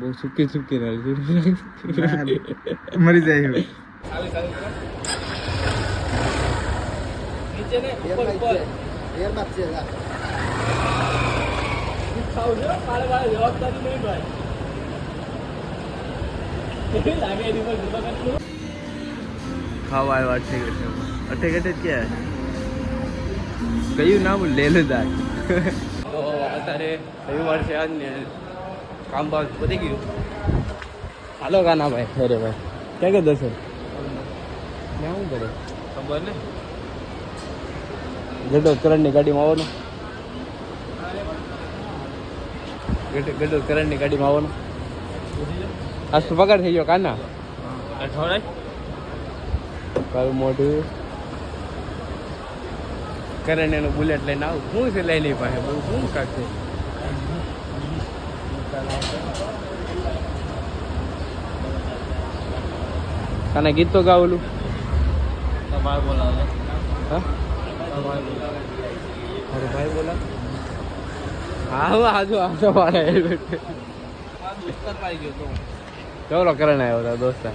બહુ સુકી સુકી રહી મરી જાય ખાવ આવ્યો અઠે ગઠે અઠે ક્યાં કયું નામ? લેલદાર. તો અત્યારે રવિવાર છે આજ ને કામ બાગ વધી ગયું. હાલો કાના ભાઈ અરે ભાઈ. ક્યાં કે દર્શન? મેં શું કરે ખબર ને? ગડો કરંટની ગાડીમાં આવવાનું. ગડો ગડો કરણની ગાડીમાં આવવાનું. આજ તો પગાર થઈ ગયો કાના. ના કાળું મોઢું. કરણ એનું બુલેટ લઈને આવું. શું છે લઈ લઈ પાસે? બહુ શું કાક છે? કાના ગીત તો ગાવેલું ભાઈ બોલાવે ભાઈ બોલા હા હું આજુ આવતો મારે પાઈ ચલો કરણ આવ્યો હતો દોસ્તા.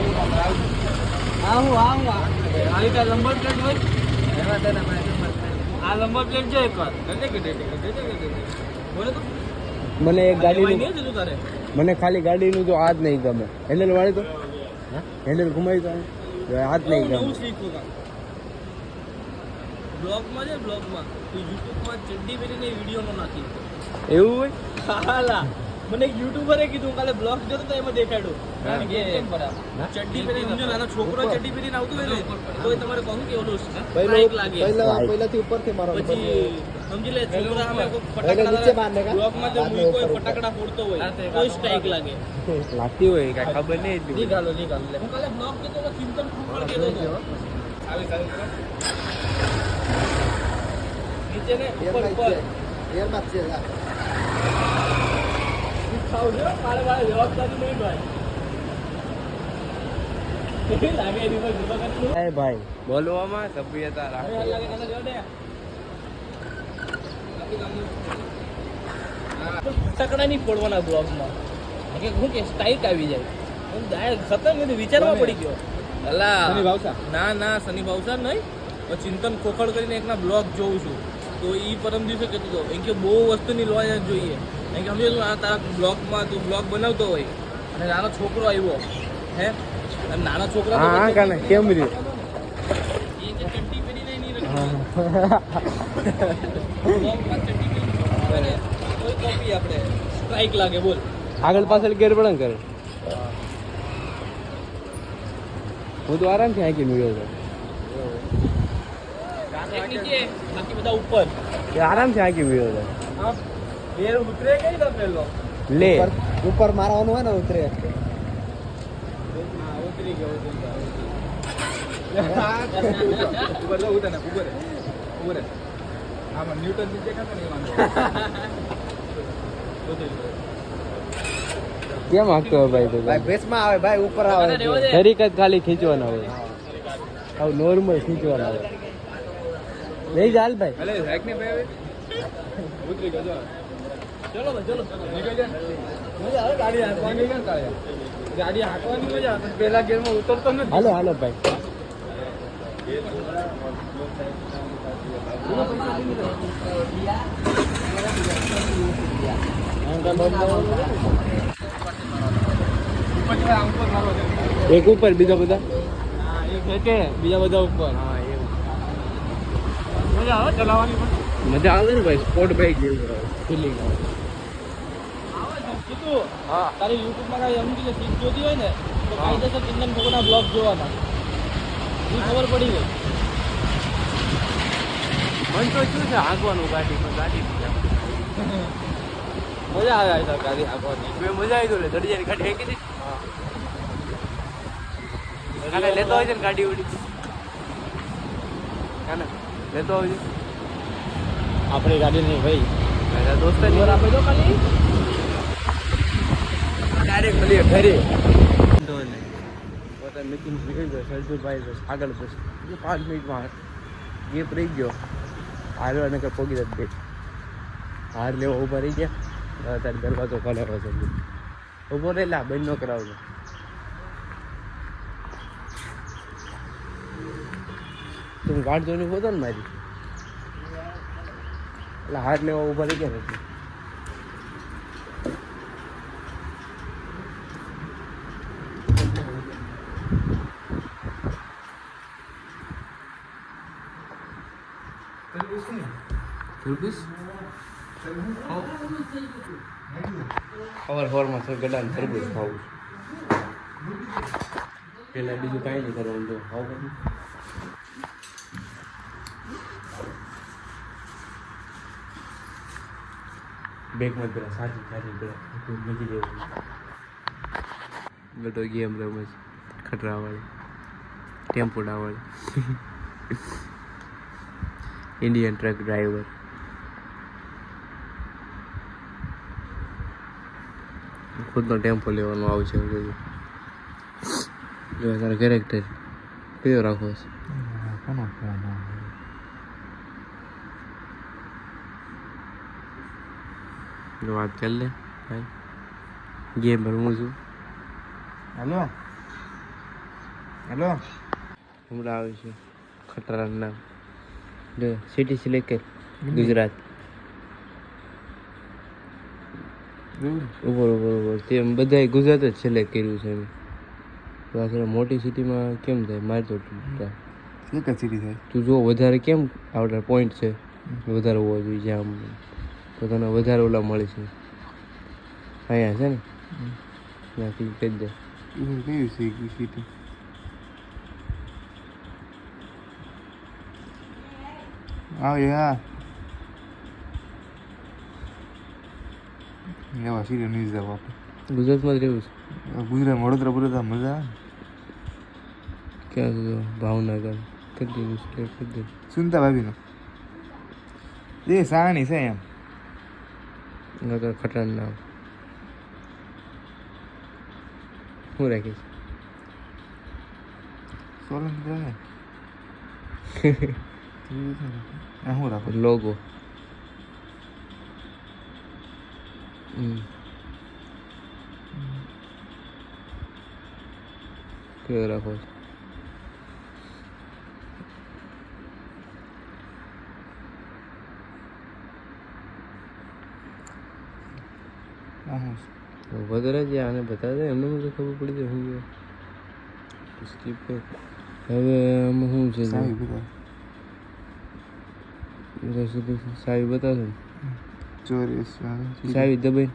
કરતો આવું આવું આવી. ત્યાં નંબર પ્લેટ હોય? આ નંબર પ્લેટ છે એક વાર. બોલે તો. મને એક ગાડીનું નહીં જતું તારે? મને ખાલી ગાડીનું તો હાથ નહીં ગમે. હેન્ડલ વાળી તો? હેન્ડલ ઘુમાવી તો હાથ નહીં ગમે. બ્લોગમાં છે બ્લોગમાં. તું યુટ્યુબમાં ચડ્ડી પહેરીને વિડીયોમાં નાખી એવું હોય? હાલા. મને એક યુટ્યુબરે કીધું કાલે બ્લોગ જોતો તો એમાં દેખાડ્યું. કે ચડ્ડી પહેરીને જો નાનો છોકરો ચડ્ડી પહેરીને આવતો હોય ને તો તમારે કહું કે ઓલું સ્ટ્રાઇક લાગે. પહેલાથી ઉપરથી પછી સમજી લે છોકરા અમે કોઈ નીચે ફટાકડા મારને કા? બ્લોગમાં જો મુઈ કોઈ ફટાકડા ફોડતો હોય તો સ્ટ્રાઇક લાગે. લાગતી હોય કાંઈ ખબર નહીં. નીકાળો નીકાળો લે. હું કાલે બ્લોગ જોતો તો ચિંતન ફૂકર કેતો કાલે નીચે ને ઉપર ઉપર. ખાવ છો મારે મારે જવાબદારી નહીં ભાઈ. બોલવામાં સભ્યતા રાખો. હાલ લાગે કાલે જોડે ફટાકડા નહીં ફોડવાના બ્લોગમાં. કે હું કે સ્ટ્રાઇક આવી જાય. હું ડાયરેક્ટ ખતમ કીધું વિચારવા પડી ગયો. અલા ના ના શનિ ભાવસા નહીં. પણ ચિંતન ખોખડ કરીને એકના બ્લોગ જોઉં છું. તો એ પરમ દિવસે કહેતો હતો એમ કે બહુ વસ્તુની લોજ જોઈએ. એમ કે સમજો તું આ તારા બ્લોગમાં તું બ્લોગ બનાવતો હોય અને નાનો છોકરો આવ્યો હે? અને નાના છોકરા હા કાને કેમ બોલ. આગળ પાછળ ગેર પણ કરે. હું તો આરામથી આંકી ગયો હતો એક બધા ઉપર. આરામથી આંકી મળ્યો હતો ઉતરે કઈ તો પેલો લે? ઉપર મારવાનું હોય ને ઉતરે. ઉતરી ગયો ઉપર જો ઉતરે ઉપર ઉપર આમાં ન્યૂટન નીચે કાં નહીં. વાંધો કેમ હાકતો હોય ભાઈ તો? ભાઈ બેસમાં આવે ભાઈ ઉપર આવે. તરીક જ ખાલી ખીંચવાના હોય. આવું નોર્મલ ખીંચવાના હોય. લઈ ચાલ ભાઈ. ઉતરી ગયો ચલો ચલો. મજા આવે ગાડી હાંકવાની? ગાડી હાંકવાની મજા આવે પેલા ગેરમાં ઉતરતો નથી. હાલો હાલો ભાઈ. એક ઉપર બીજા બધા? બીજા બધા ઉપર. મજા આવે ચલાવવાની પણ? મજા આવે ને ભાઈ સ્પોર્ટ બાઇક જેવું ફિલિંગ આવે. હા. તારી યુટ્યુબમાં કાંઈ સમજી લે સીટ જોતી હોય ને તો કાયદેસર ચંદન ભગવાનના બ્લોગ જોવાના. એ ખબર પડી ગઈ? મન તો શું છે હાંકવાનું ગાડીમાં ગાડી મજા આવે આ ગાડી હાંકવાની. મેં મજા આવી તો લે દરિયાની ગાડી હેકી હતી. કાલે લેતો હોય છે ને ગાડી ઉડી કાને લેતો હોય છે આપણી ગાડી નહીં ભાઈ. દોસ્ત આપી દો ખાલી. ડાયરેક્ટ મળીએ ઘરે. મિટિંગ નીકળી ગયો સરજુભાઈ બસ આગળ બસ હજી પાંચ મિનિટમાં ગેપ રહી ગયો. હારવા નકર પોગી જ દે હાર લેવો ઊભા રહી ગયા. અત્યારે દરવાજો ખોલાવો છે. ઊભો રહે લા બંધ ન કરાવજો. તું ગાડ જોઈને તો ને મારી. એટલે હાર લેવા ઊભા રહી ગયા નથી તરબૂચ સવાર સવારમાં સર ગડાને તરબૂચ ખાવું પેલા બીજું કાંઈ નહીં કરવાનું તો ખાવું બેગમાં પેલા સાચી સાચી પેલા મૂકી દેવું બેટો ગેમ રમે છે ખતરાવાળી ટેમ્પોડાવાળી ઇન્ડિયન ટ્રક ડ્રાઈવર ખુદનો ટેમ્પો લેવાનો આવશે બધું જો તારા કેરેક્ટર કયો રાખવો છે? જો વાત કરી લે ભાઈ. ગેમ રમું છું. હેલો? હેલો? હમણાં આવે છે ખતરાનું નામ. જો સિટી સિલેક્ટ કર ગુજરાત ઉપર ઉપર ઉપર. તે બધાએ ગુજરાત જ સિલેક્ટ કર્યું છે એમ. મોટી સિટીમાં કેમ થાય? મારે તો સીડી થાય? તું જો વધારે કેમ આવડે પોઈન્ટ છે? વધારે હોવા જોઈએ જ્યાં તો તને વધારે ઓલા મળે છે અહીંયા છે ને ત્યાંથી કહી દે કયું છે એ સીટી આવ યા એવા સીડી નહીં જાવ આપણે ગુજરાતમાં જ રહેવું છે ગુજરાત વડોદરા વડોદરા મજા આવે ક્યાં છે તો ભાવનગર કરી દીધું સિલેક્ટ કરી દે સુનતા ભાભીનો એ સાણી છે એમ નગર ખટાણ નામ હું રાખીશ સોલંકી રહે આ હું રાખો લોગો હમ કયો હું વધારે જે આને બતા દે એમને મને ખબર પડી જાય હું સ્કીપ કર. હવે આમાં શું છે સાવી બતાવશો ચોરીસ સાવી દબાઈ.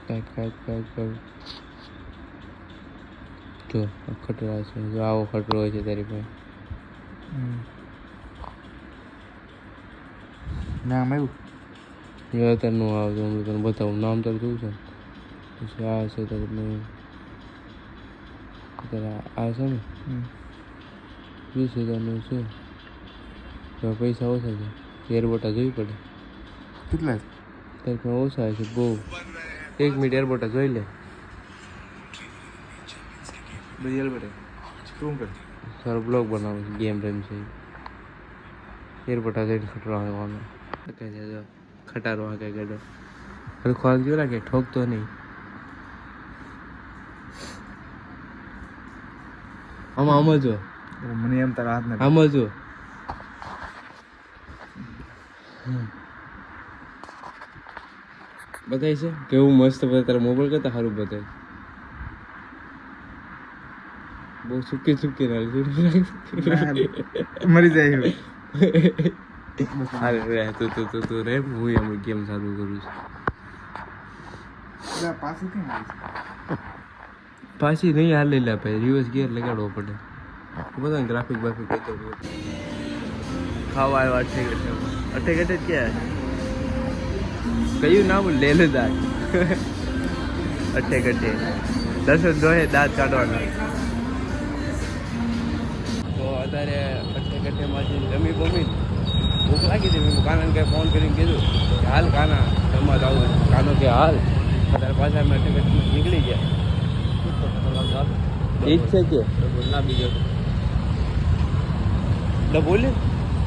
કાંઈક કાંઈક કાંઈક કાંઈક જો ખટરા છે જો આવો ખટરો હોય છે તારી પાસે. નામ આવ્યું એ અત્યારે નું આવતું હું તને બતાવું. નામ તારું જોવું છે? પછી આ છે તારું મેં આ છે ને? વીસ હજારનું છે તો પૈસા ઓછા છે. એરબોટા જોઈ પડે. કેટલા? તારી ઓછા છે બહુ. એક મિનિટ એરબોટા જોઈ લે. બધી અલબત્ત શું કર? સારો બ્લોગ બનાવું છે ગેમ રેમ છે એરબોટા જઈને ખટરો આવવાનો કહે છે જો ખટારો કઈ ગડો જો લાગે ઠોકતો નહીં. આમાં આમ જો. મને એમ તારા હાથ ના આમાં જો. બતાય છે? કેવું મસ્ત બધા તારા મોબાઈલ કરતા સારું બતાય બહુ સુકી સુકી મરી જાય. અરે રે તું તું તું તું રે હું એમ ગેમ ચાલુ કરું છું. પાછું નહીં હાલ લે ભાઈ રિવર્સ ગિયર લગાડવો પડે. બધા ગ્રાફિક બાફિક કહેતો ખાવા આવ્યા અઠે ગઠે અઠે ગઠે ક્યાં કયું નામ? લેલદાર. અઠે ગઠે દર્શન દોહે દાંત કાઢવાના. તો અત્યારે અઠે ગઠેમાંથી જમી બમી ભૂખ લાગી હતી. મેં કાનાને કંઈ ફોન કરીને કીધું કે હાલ કાના જમવા જવું કાનો કે હાલ. ત્યારે પાછા માટે નીકળી ગયા. ઠીક છે કે? ના બીજો ડબોલી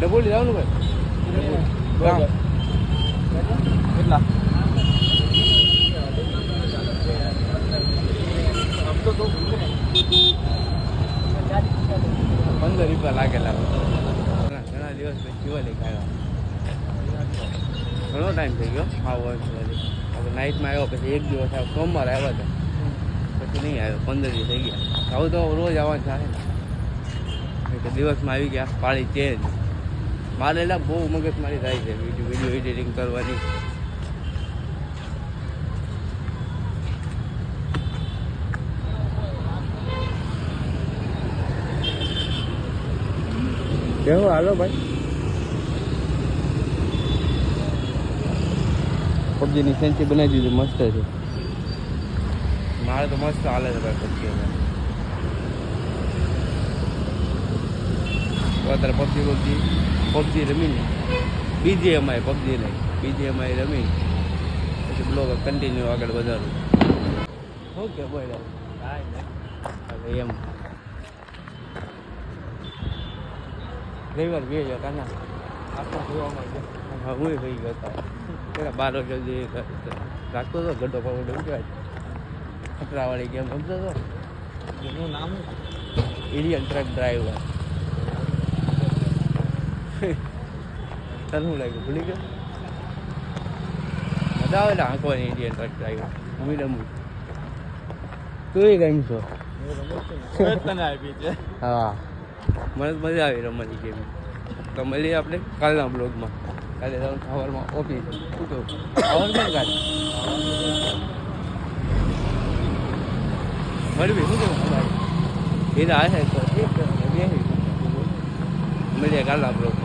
ડબોલી જવાનું ભાઈ. કેટલા? પંદર રૂપિયા લાગેલા. ઘણો ટાઈમ થઈ ગયો આવો હવે નાઇટમાં આવ્યો, પછી એક દિવસ આવ્યો, સોમવાર આવ્યો હતો પછી નહીં આવ્યો, પંદર દિવસ થઈ ગયા. આવું તો રોજ આવવાનું થાય એક દિવસમાં આવી ગયા, પાળી ચેન્જ મારે એટલે બહુ મગજમારી થાય છે વીડિયો વીડિયો એડિટિંગ કરવાની. કેવું હાલો ભાઈ? પબજીની સેન્ચી બનાવી દીધું, મસ્ત છે. મારે તો મસ્ત હાલે છે ભાઈ પબજી અત્યારે પબજી પબજી પબજી રમીને બીજી અમારે પબજી નહીં બીજી અમારે રમી. પછી બ્લોગ કન્ટિન્યુ આગળ વધારું. ઓકે બોય હવે એમ. રવિવાર બે હજાર કાના હા હું થઈ ગયો હતા પેલા બાર વાગે રાખતો હતો ગડો પગડો શું કહેવાય ખતરાવાળી ગેમ રમતો હતો એનું નામ ઇન્ડિયન ટ્રક ડ્રાઈવર તને શું લાગ્યું ભૂલી ગયો મજા આવે ને આંખવાની ઇન્ડિયન ટ્રક ડ્રાઈવર હું રમું તું એ ગેમ છો? તને આપી છે હા. મને મજા આવી રમવાની ગેમ. તો મળીએ આપણે કાલના બ્લોગમાં કાલે તમે સવારમાં ઓફિસ. શું કહું? ને કાલે? મળવી શું કહું? એ તો આવે તો ઠીક મળીએ કાલના બ્લોગમાં